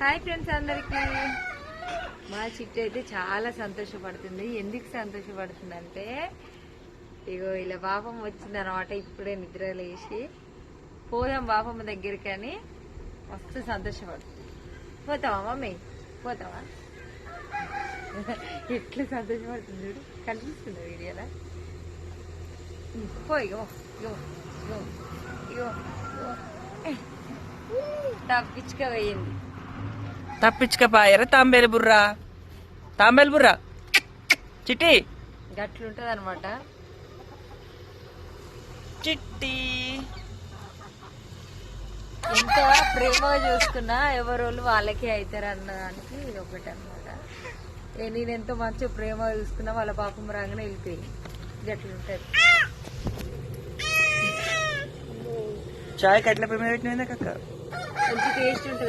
Hi friends అందరికి. మా చిట్టు అయితే చాలా సంతోషపడుతుంది. ఎందుకు సంతోషపడుతుంది అంటే ఇగో ఇలా పాపం వచ్చింది అనమాట ఇప్పుడే నిద్ర లేచి. పోదాం పాపమ్మ దగ్గరికి అని మస్తు సంతోషపడుతుంది. పోతావా మమ్మీ? పోతావా? ఎట్లా సంతోషపడుతుంది చూడు. కనిపిస్తుంది వీడియోలా? పో ఇగో ఇగో ఇగో ఇగో ఇగో. తప్పించుకపోయారా తాంబేలు బుర్రా? తాంబేలు బుర్రా? చిట్టి. గట్లుంటది అనమాట చిట్టి. ఎంత ప్రేమగా చూసుకున్నా ఎవరోళ్ళు వాళ్ళకే అవుతారు అన్నదానికి ఇది ఒకటి అనమాట నేను ఎంతో మంచిగా ప్రేమగా చూసుకున్నా వాళ్ళ పాపం రాగానే వెళ్ళిపోయింది. గట్లుంటది. చాయ్ కట్ల ప్రేమ పెట్టిన కక్క మంచి టేస్ట్ ఉంటుంది.